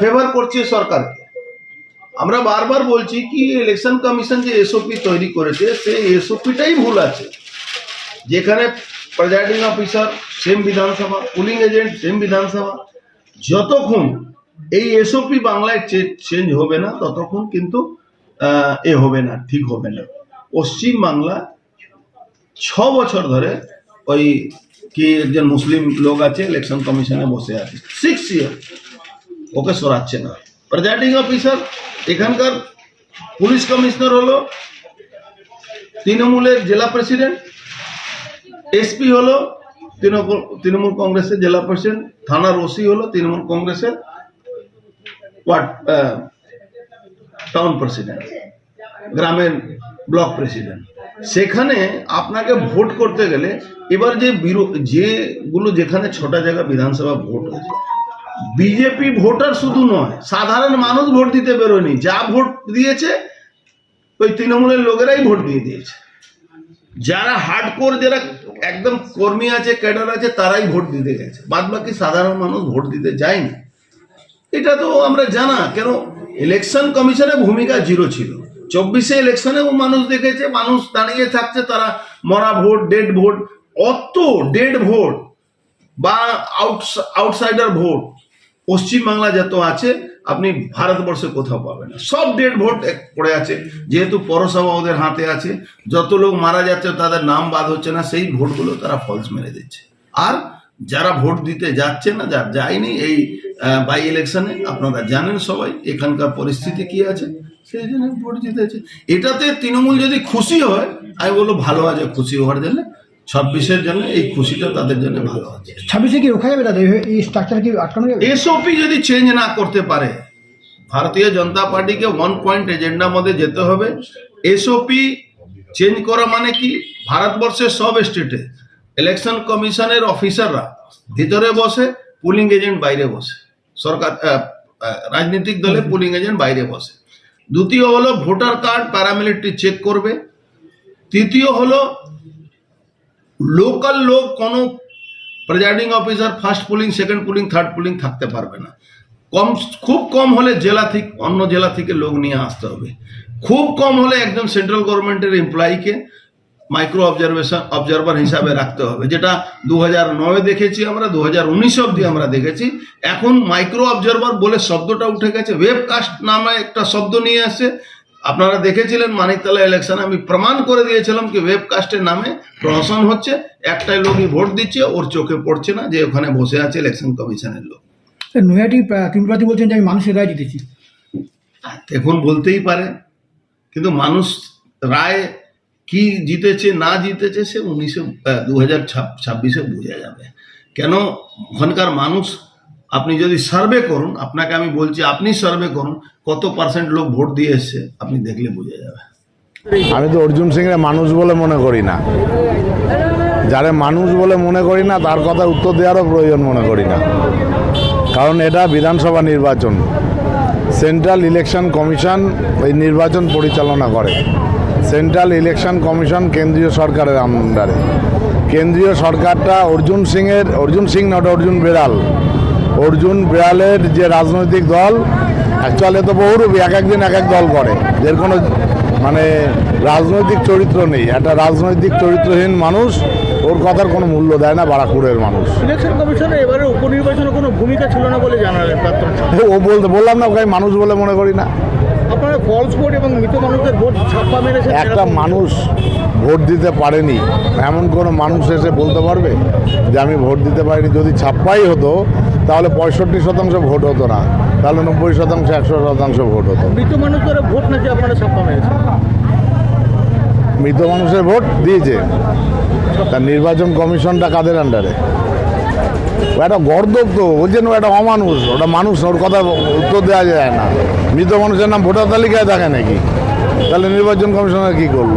Favour করছে সরকারকে। আমরা বারবার বলছি কি ইলেকশন কমিশন যে এসওপি তৈরি করেছে, সেই এসওপিটাই ভুল আছে। যেখানে presiding officer same Vidhan Sabha polling agent same Vidhan Sabha, যতক্ষণ এই এসওপি বাংলায় চেঞ্জ হবে না, ততক্ষণ কিন্তু এ হবে না, ঠিক হবে না। পশ্চিম বাংলা ছ বছর ধরে ওই কি একজন মুসলিম লোক আছে ইলেকশন কমিশনে বসে আছে। সিক্স ইয়ার ওকে সরাচ্ছে না। প্রেজাইডিং অফিসার এখানকার পুলিশ কমিশনার হলো তৃণমূলের জেলা প্রেসিডেন্ট এসপি হলো তৃণমূল তৃণমূল কংগ্রেসের জেলা প্রেসিডেন্ট থানার ওসি হলো তৃণমূল কংগ্রেসের টাউন প্রেসিডেন্ট গ্রামের ব্লক প্রেসিডেন্ট সেখানে আপনাকে ভোট করতে গেলে এবার যে বিরো- যেগুলো যেখানে ছটা জায়গা বিধানসভা ভোট হয়েছে বিজেপি ভোটার শুধু নয়, সাধারণ মানুষ ভোট দিতে বেরোয়নি। যা ভোট দিয়েছে, ওই তৃণমূলের লোকেরাই ভোট দিয়ে দিয়েছে। যারা হার্ডকোর যারা একদম কর্মী আছে ক্যাডার আছে, তারাই ভোট দিতে গেছে। বাদ বাকি সাধারণ মানুষ ভোট দিতে যায়নি। এটা তো আমরা জানা, কেন ইলেকশন কমিশনের ভূমিকা জিরো ছিল। চব্বিশে ইলেকশনেও মানুষ দেখেছে, মানুষ দাঁড়িয়ে থাকছে, তারা মরা ভোট ডেড ভোট, অত ডেড ভোট বা আউট আউটসাইডার ভোট। পশ্চিমবাংলা যত আছে, আপনি ভারতবর্ষে কোথাও পাবেন না। সব ডেড ভোট পড়ে আছে। যেহেতু পৌরসভা ওদের হাতে আছে, যত লোক মারা যাচ্ছে তাদের নাম বাদ হচ্ছে না, সেই ভোটগুলো তারা ফলস মেরে দিচ্ছে। আর যারা ভোট দিতে যাচ্ছে না, যার যায়নি এই বাই ইলেকশনে আপনারা জানেন সবাই এখানকার পরিস্থিতি কি আছে, সেই জন্য ভোট জিতেছে। এটাতে তৃণমূল যদি খুশি হয়, আমি বলব ভালো আছে, খুশি হওয়ার জন্য ছাব্বিশের জন্য এই খুশিটা তাদের জন্য ভালো আছে। ছাব্বিশে কি রোখা যাবে দাদা এই- স্ট্রাকচার কি আটকানো যাবে? এসওপি যদি চেঞ্জ না করতে পারে ভারতীয় জনতা পার্টিকে ওয়ান পয়েন্ট এজেন্ডার মধ্যে যেতে হবে। এসওপি চেঞ্জ করা মানে কি? ভারতবর্ষের সব স্টেটে ইলেকশন কমিশনের অফিসাররা ভিতরে বসে পুলিং এজেন্ট বাইরে বসে। সরকার রাজনৈতিক দলে পুলিং এজেন্ট বাইরে বসে। দ্বিতীয় হলো ভোটার কার্ড প্যারামিলিটারি চেক করবে। তৃতীয় হলো লোকাল লোক কোনো presiding officer first polling second polling third polling থাকতে পারবে না। কম, খুব কম হলে জেলা থেকে, অন্য জেলা থেকে লোক নিয়ে আসতে হবে। খুব কম হলে একজন সেন্ট্রাল গভর্নমেন্টের এমপ্লয়িকে মাইক্রো অবজারভেশন অবজারভার হিসাবে রাখতে হবে। যেটা দু হাজার নয় দেখেছি আমরা দু হাজার উনিশ অব্দি আমরা দেখেছি। এখন মাইক্রো অবজারভার বলে শব্দটা উঠে গেছে। ওয়েবকাস্ট নামে একটা শব্দ নিয়ে আসে। আপনারা দেখেছিলেন মানিকতলা ইলেকশনে আমি প্রমাণ করে দিয়েছিলাম কি ওয়েবকাস্টের নামে প্রহসন হচ্ছে একটাই লোকই ভোট দিচ্ছে ওর চোখে পড়ছে না যে ওখানে বসে আছে ইলেকশন কমিশনের লোক। নৈহাটি ত্রিপুরাতি বলছেন যে আমি মানুষের রায় জিতেছি। এখন বলতেই পারে। কিন্তু মানুষ রায় কি জিতেছে না জিতেছে সে উনিশে দু হাজার ছাব্বিশে বোঝা যাবে। কেন ওখানকার মানুষ আপনি যদি সার্ভে করুন, আপনাকে আমি বলছি, আপনি সার্ভে করুন, কত পার্সেন্ট লোক ভোট দিয়ে এসছে, আপনি দেখলে বোঝা যাবে। আমি তো অর্জুন সিংরে মানুষ বলে মনে করি না। যারা মানুষ বলে মনে করি না, তার কথা উত্তর দেওয়ারও প্রয়োজন মনে করি না। কারণ এটা বিধানসভা নির্বাচন। সেন্ট্রাল ইলেকশন কমিশন এই নির্বাচন পরিচালনা করে। সেন্ট্রাল ইলেকশন কমিশন কেন্দ্রীয় সরকারের আন্ডারে। কেন্দ্রীয় সরকারটা অর্জুন সিংয়ের, অর্জুন সিং নট অর্জুন বেড়াল। অর্জুন বেড়ালের যে রাজনৈতিক দল অ্যাকচুয়ালি তো বহুরূপী এক একদিন এক এক দল করে। এর কোনো মানে রাজনৈতিক চরিত্র নেই। একটা রাজনৈতিক চরিত্রহীন মানুষ ওর কথার কোনো মূল্য দেয় না বারাকুড়ের মানুষ। ইলেকশন কমিশনের এবারে উপনির্বাচনে কোনো ভূমিকা ছিল না বলে জানালেন ও বলতে বললাম না ওকে মানুষ বলে মনে করি না। আপনারা ফলস ভোট এবং মৃত মানুষদের ভোট ছাপ্পা মেরেছেন একটা মানুষ ভোট দিতে পারেনি এমন কোনো মানুষ এসে বলতে পারবে যে আমি ভোট দিতে পারিনি? যদি ছাপ্পাই হতো তাহলে পঁয়ষট্টি শতাংশ ভোট হতো না। তাহলে নব্বই শতাংশ একশো শতাংশ ভোট হতো। মৃত মানুষদের ভোট নাকি আপনারা ছাপ্পা মেরেছেন মৃত মানুষের ভোট দিয়েছে। তার নির্বাচন কমিশনটা কাদের আন্ডারে একটা গর্দব তো বলছেন ও একটা অমানুষ ওটা মানুষ ওর কথা উত্তর দেওয়া যায় না। মৃত মানুষের নাম ভোটার তালিকায় থাকে নাকি? তাহলে নির্বাচন কমিশনার কি করল?